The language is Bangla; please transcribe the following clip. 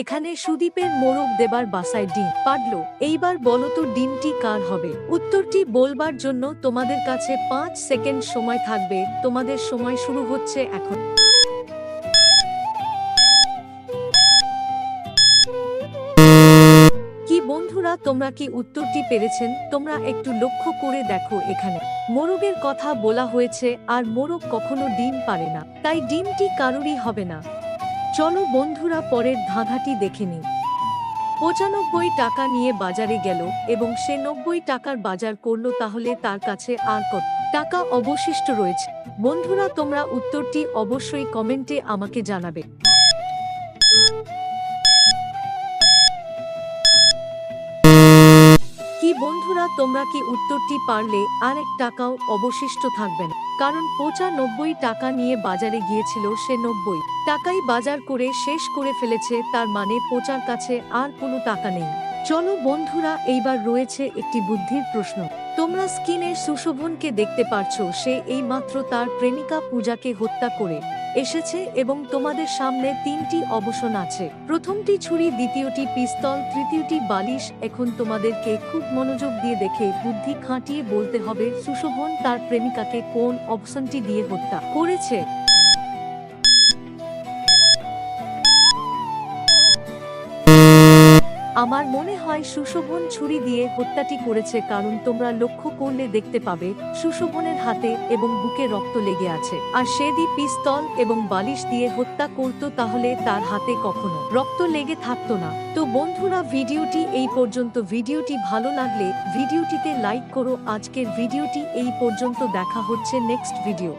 এখানে সুদীপের মোরগ দেবার বাসায় ডিম। পারল, এইবার বলো তো ডিমটি কার হবে? উত্তরটি বলবার জন্য তোমাদের কাছে পাঁচ সেকেন্ড সময় থাকবে। তোমাদের সময় শুরু হচ্ছে এখন। কি বন্ধুরা, তোমরা কি উত্তরটি পেরেছেন? তোমরা একটু লক্ষ্য করে দেখো এখানে। মোরগের কথা বলা হয়েছে, আর মোরগ কখনো ডিম পারে না। তাই ডিমটি কারোরই হবে না। চলো বন্ধুরা পরের ধাঁধাটি দেখে নিই। পঁচানব্বই টাকা নিয়ে বাজারে গেল এবং সে নব্বই টাকার বাজার করল তাহলে তার কাছে আর কত? টাকা অবশিষ্ট রয়েছে। বন্ধুরা, তোমরা উত্তরটি অবশ্যই কমেন্টে আমাকে জানাবে। বন্ধুরা, তোমরা কি উত্তরটি পারলে? আর এক টাকাও অবশিষ্ট থাকবে না। কারণ পোচা নব্বই টাকা নিয়ে বাজারে গিয়েছিল সে নব্বই। টাকাই বাজার করে শেষ করে ফেলেছে, তার মানে পোচার কাছে আর কোনো টাকা নেই। চলো বন্ধুরা, এইবার রয়েছে একটি বুদ্ধির প্রশ্ন। তোমরা স্কিনের সুশোভনকে দেখতে পারছ, সে এইমাত্র তার প্রেমিকা পূজাকে হত্যা করে এসেছে এবং তোমাদের সামনে তিনটি অবসন আছে। প্রথমটি ছুরি, দ্বিতীয়টি পিস্তল, তৃতীয়টি বালিশ। এখন তোমাদেরকে খুব মনোযোগ দিয়ে দেখে বুদ্ধি খাটিয়ে বলতে হবে, সুশোভন তার প্রেমিকাকে কোন অপশনটি দিয়ে হত্যা করেছে? আমার মনে হয় সুশোভন ছুরি দিয়ে হত্যাটি করেছে কারণ তোমরা লক্ষ্য করলে দেখতে পাবে, সুশোভনের হাতে এবং বুকে রক্ত লেগে আছে। আর সে দি পিস্তল এবং বালিশ দিয়ে হত্যা করত তাহলে তার হাতে কখনো রক্ত লেগে থাকতো না। তো বন্ধুরা, ভিডিওটি এই পর্যন্ত। ভিডিওটি ভালো লাগলে ভিডিওটিতে লাইক করো। আজকের ভিডিওটি এই পর্যন্ত। দেখা হচ্ছে নেক্সট ভিডিও।